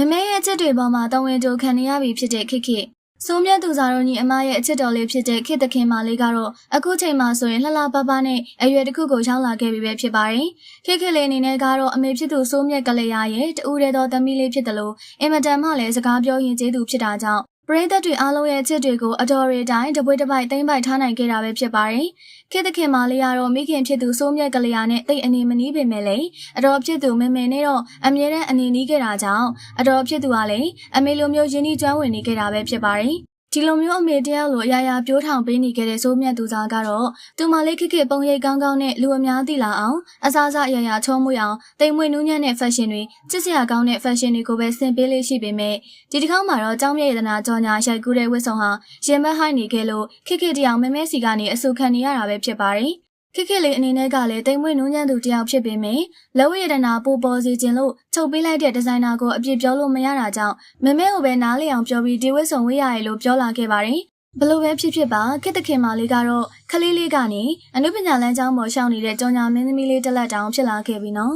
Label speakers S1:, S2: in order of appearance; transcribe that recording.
S1: မမဲရဲ့အချက်တွေပေါ်မှာတဝင်ကြိုခံနေရပြီဖြစ်တဲ့ခိခိဆိုးမြတ်သူစားတော်ညီအမရဲ့အချစ်တော်လေးဖြစ်တဲ့ခိတခင်မလေးကတော့အခုချိန်မှာဆိုရင်လှလှပပနဲ့အရွယ်တစ်ခုကိုရောက်လာခဲ့ပြီပဲဖြစ်ပါတယ်။ခိခိလေးအနေနဲ့ကတော့အမေဖြစ်သူဆိုးမြတ်ကလေးရရဲ့တူရဲတော်သမီးလေးဖြစ်တယ်လို့အင်မတန်မှလည်းစကားပြောရင်ကျေးသူဖြစ်တာကြောင့် ပရိသတ်တွေအားလုံးရဲ့အချစ်တွေကိုအတော်ရီတိုင်းတပွေးတစ်ပိုက်သိမ့်ပိုက်ထားနိုင်ခဲ့တာပဲဖြစ်ပါတယ်။ခေတ္တခင်မာလေးကတော့မိခင်ဖြစ်သူစိုးမြတ်ကလေးယာနဲ့တိတ်အနေမနီးပေမဲ့လည်းအတော်ဖြစ်သူမင်မင်နဲ့တော့အမြဲတမ်းအနေနီးခဲ့တာကြောင့်အတော်ဖြစ်သူကလည်းအမေလိုမျိုးရင်းနှီးကျွမ်းဝင်နေခဲ့တာပဲဖြစ်ပါတယ်။ ဒီလိုမျိုးအမေတယောက်လိုအရာရာပြိုးထောင်ပေးနေခဲ့တဲ့စိုးမြတ်သူသားကတော့သူမလေးခက်ခက်ပုံရိပ်ကောင်းကောင်းနဲ့လူအများသိလာအောင်အစားအစာအရာရာချောမွေ့အောင်တိမ်မွေ့နူးညံ့တဲ့ fashion တွေချစ်စရာကောင်းတဲ့ fashion တွေကိုပဲဆင်ပေးလေးရှိပေမဲ့ဒီတစ်ခေါက်မှာတော့ကျောင်းမြေရတနာကြောညာရိုက်ကူးတဲ့ဝတ်စုံဟာရင်မဟိုက်နေခဲ့လို့ခက်ခက်တယောင်မဲမဲစီကနေအဆူခံနေရတာပဲဖြစ်ပါတယ် ခက်ခက်လေးအနေနဲ့ကလည်းတိမ်မွေ့နူးညံ့သူတယောက်ဖြစ်ပေမဲ့လက်ဝဲရတနာပူပေါ်စီခြင်းလို့ချုပ်ပေးလိုက်တဲ့ဒီဇိုင်နာကိုအပြစ်ပြောလို့မရတာကြောင့်မမဲကိုပဲနားလေအောင်ပြောပြီးဒီဝတ်စုံဝေးရတယ်လို့ပြောလာခဲ့ပါတယ်ဘလို့ပဲဖြစ်ဖြစ်ပါခေတ္တခင်မာလေးကတော့ခလေးလေးကနေအနုပညာလမ်းကျောင်းပေါ်ရှောင်းနေတဲ့ကြောင်ညာမင်းသမီးလေးတစ်လက်တောင်ဖြစ်လာခဲ့ပြီနော်